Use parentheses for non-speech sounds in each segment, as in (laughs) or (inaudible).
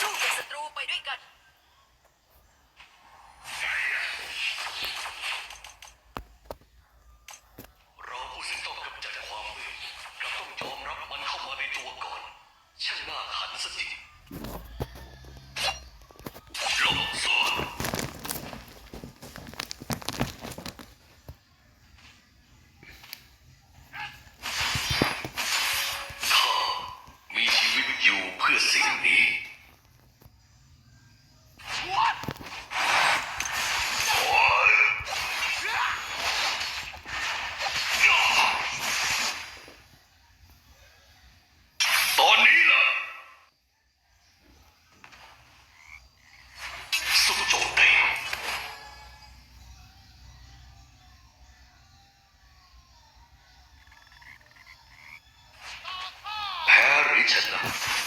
สู้กับศัตรูไปด้วยกัน Thank (laughs) you.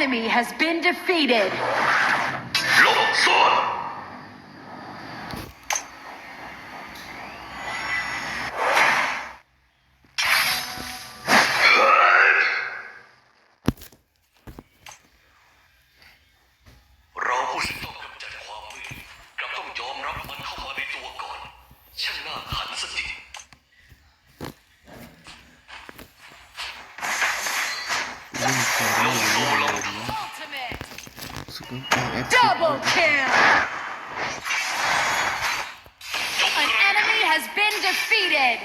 Enemy has been defeated. defeated.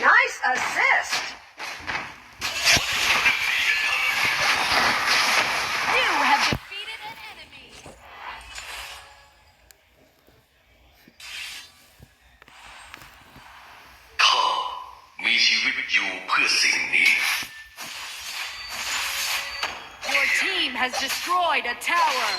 Nice assist. You have defeated an enemy. ข้ามีชีวิตอยู่เพื่อสิ่งนี้ Your team has destroyed a tower.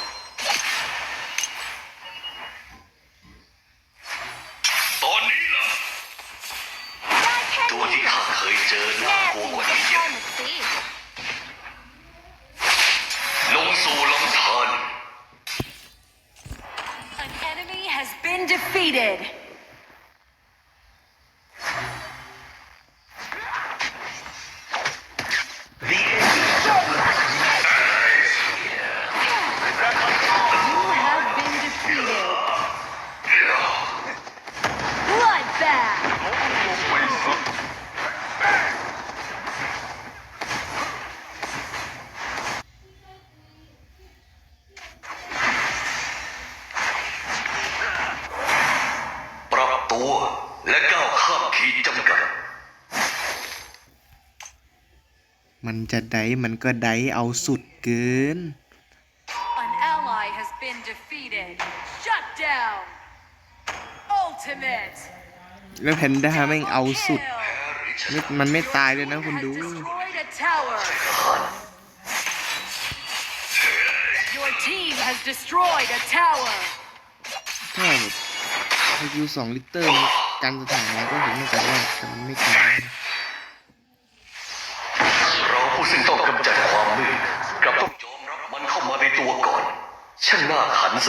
มันจะได้มันก็ได้เอาสุดเกิน An ally has been defeated. Shut down. Ultimate. แล้วแพนด้าแม่งเอาสุด Kill. ไม่มันไม่ตายเลยนะคุณ Has ดู destroyed a tower. Your team has destroyed a tower. ถ้าแบบสกิลสองลิตรมันกันสถานะก็เห็นมันจะรอดแต่มันไม่กันเกำจัดความมืดกลับต้องยอมรับมันเข้ามาในตัวก่อนช่างน่าขันส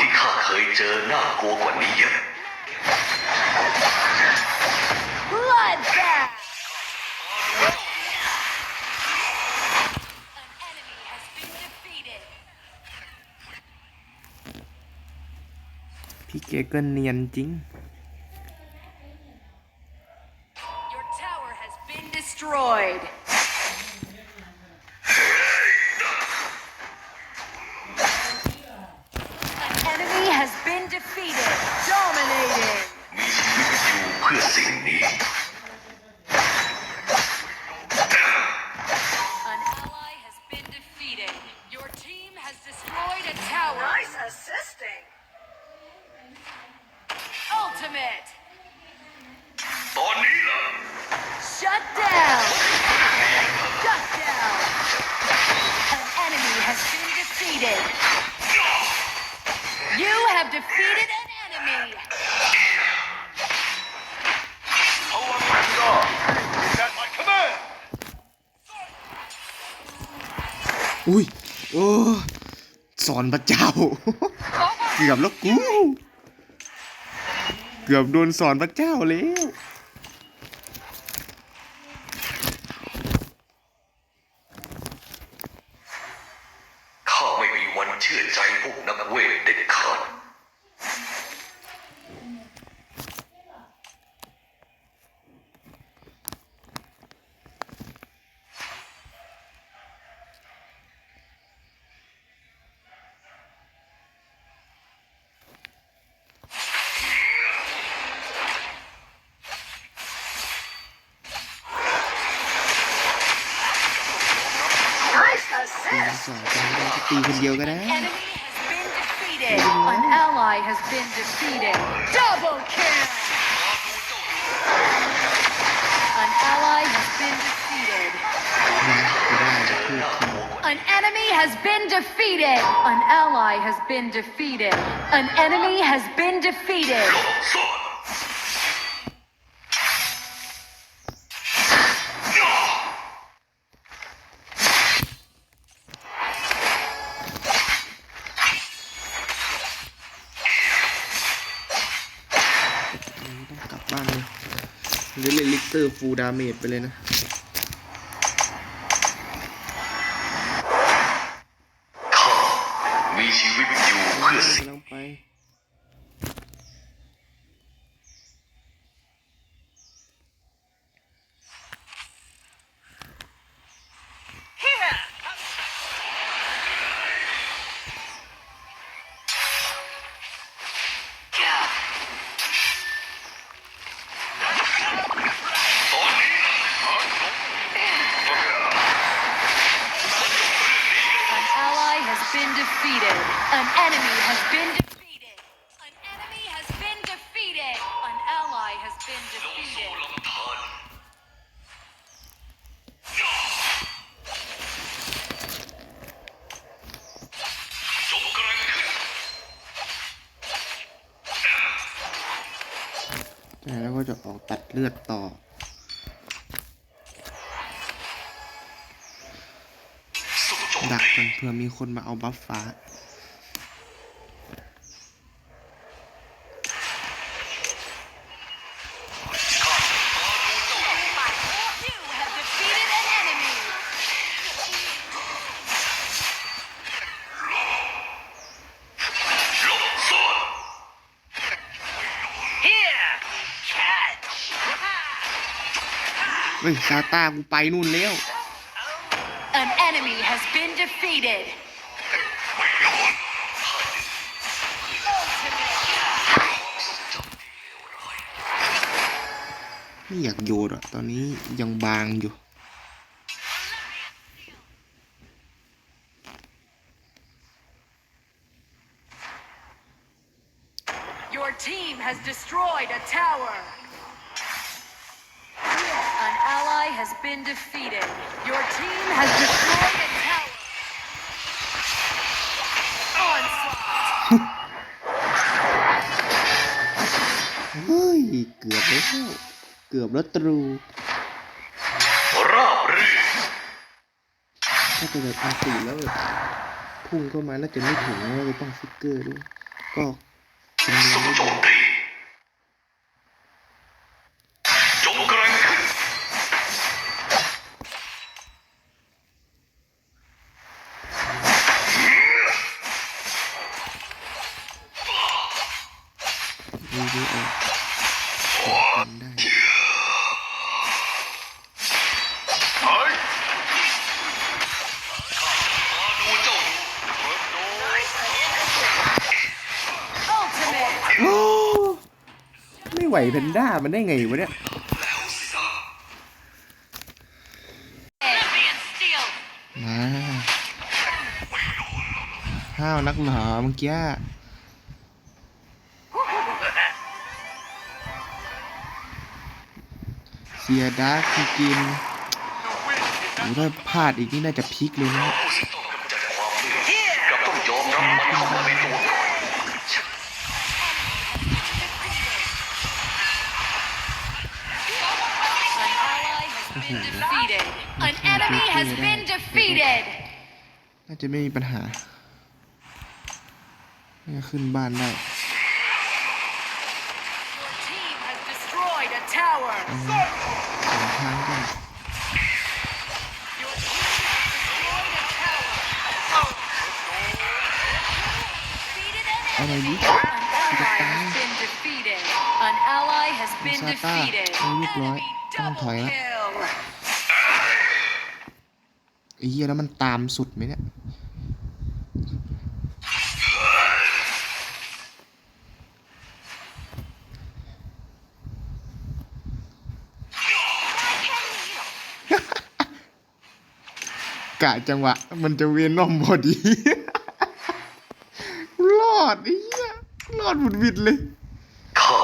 ติข้าเคยเจอน่ากลัวกว่านี้เยอะ Bloodbath! An enemy has been defeated. พี่เกก็เนียนจริง Your tower has been destroyed. An enemy has been defeated. Dominating. มีชีวิตอยู่เพื่อสิ่งนี้ An ally has been defeated. Your team has destroyed a tower. Nice assisting. Ultimate. ตอนนี้ล่ะ Shut down. Shut down. An enemy has been defeated. You have defeated an enemy. Power Ranger. Is at my command. อุ้ย โอ้สอนพระเจ้า เกือบแล้วกู เกือบโดนสอนพระเจ้าแล้ว ข้าไม่มีวันเชื่อใจพวกนักเวทเด็ ตี assist. สองคนได้ก็ตีคนเดียวก็ได้ Enemy has been defeated. An ally has been defeated. Double kill. An ally has been defeated. นะก็ได้ทูกที An enemy has been defeated. An ally has been defeated. An enemy has been defeated. เตอร์ฟูลดาเมจไปเลยนะ ข้ามีชีวิตอยู่เพื่อสิ่ง กำลังไป ตอนนี้ An ally has been defeated. An enemy has been defeated. An enemy has been defeated. An ally has been ลงสู่ defeated. ลำธารจงกระขึ้นแล้วก็จะออกตัดเลือดต่อ สู้จงดักรีกันเผื่อมีคนมาเอาบัฟฟ้า You have defeated an enemy. ลบซ่อน Here. Catch. เฮ้ยซาต้ากูไปนู่นแล้ว An enemy has been defeated. ไม่อยากโยนอะตอนนี้ยังบางอยู่ Your team has destroyed a tower. An ally has been defeated. Your team has destroyed a tower. Onslaught. เฮ้ย เกือบแล้ว เกือบแล้วตรูราบรื่นถ้าจะแบบอันตีแล้วแบบพุ่งเข้ามาน่าจะไม่ถึงแล้วจะต้องฟิกเกอร์ด้วย ก็คำนวสู้ณได้โจดี มตีจงแกร่งขึ้น ดูดูออกกันได้ เฮ้ย มาดูเจ้า Ultimate. โอ้ ไม่ไหวเพนด้ามันได้ไงวะเนี่ยแล้วสินะ Champion Steel. มาห้าวนักหนาเมื่อกี้เสียดาร์คกินโอ้ถ้าพลาดอีกนี่น่าจะพลิกเลยนะ ผู้สิต้องกำจัดความมืดกับต้องยอมรับมันเข้ามาในตัวก่อน An ally has been defeated. An enemy has been defeated. น่าจะไม่มีปัญหาน่าจะขึ้นบ้านได้ Your team has destroyed a tower. สองทางก็ Your team has destroyed a tower. Defeated an อะไร enemy. ดิ An ally has been defeated. An ally has been ซาต้า defeated. เอาเรียบร้อย Enemy ต้องถอย double แล้ว kill. ไอ้เหี้ยแล้วมันตามสุดไหมเนี่ยกะจังหวะ มันจะเวียนนอมพอดีรอดไอ้เหี้ยรอดบุดวิดเลยข้า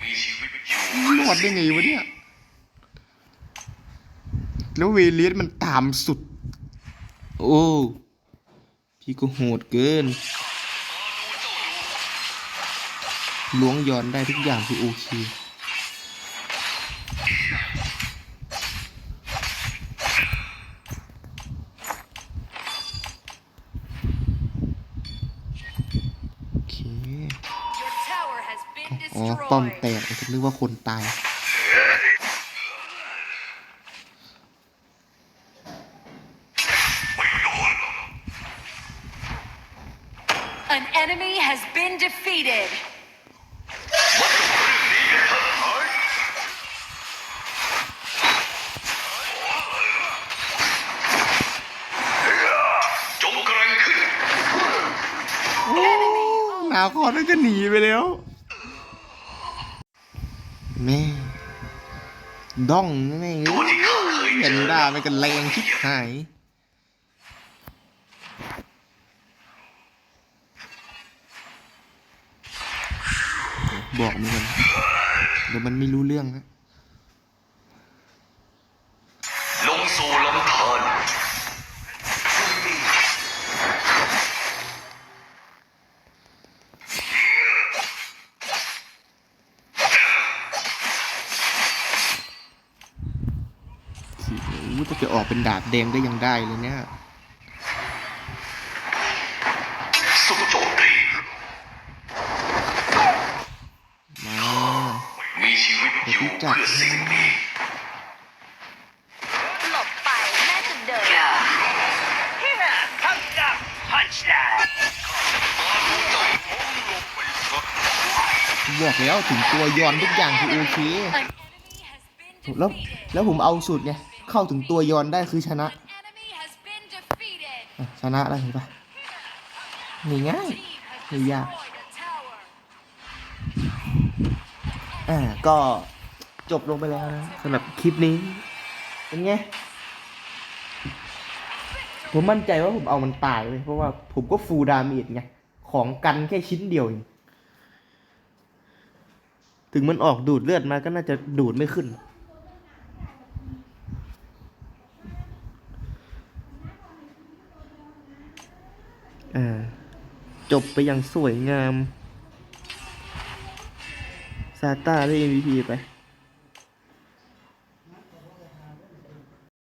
มีชีวิตอยู่รอดได้ไงวะเนี่ย แล้วเวเลียสมันตามสุด โอ้พี่ก็โหดเกินล้วงย้อนได้ทุกอย่างคือโอเคโอเค Your tower has been อ๋อป้อมแต destroyed. กผมนึกว่าคนตาย An enemy has been defeated. จงแกร่งขึ้น โอ้ หนาวคอนั่นก็หนีไปแล้ว แม่ด้องแม่งเห็นด่าไปกันแรงชิบหายบอกมันกันเดี๋ยวมันไม่รู้เรื่องนะ จะออกเป็นดาบแดงก็ยังได้เลยเนี่ยสู้โจมตีมามีชีวิตอยู่เพื่อสิ่งนี้หลบไปแม่จะเดินบอกแล้วถึงตัวย้อนทุกอย่างคือโอเค An enemy has been แล้ว defeated. แล้วผมเอาสุดไง เข้าถึงตัวย้อนได้คือชนะ An enemy has been defeated. อะชนะแล้วเห็นปะง่าย Team has ไม่ยาก destroyed a tower. ๆอ่าก็จบลงไปแล้วนะสำหรับคลิปนี้ เป็นไง ผมมั่นใจว่าผมเอามันตายเลยเพราะว่าผมก็ฟูลดาเมจไง ของกันแค่ชิ้นเดียวเองถึงมันออกดูดเลือดมาก็น่าจะดูดไม่ขึ้น อ่า จบไปอย่างสวยงาม ซาต้าได้ MVP ไป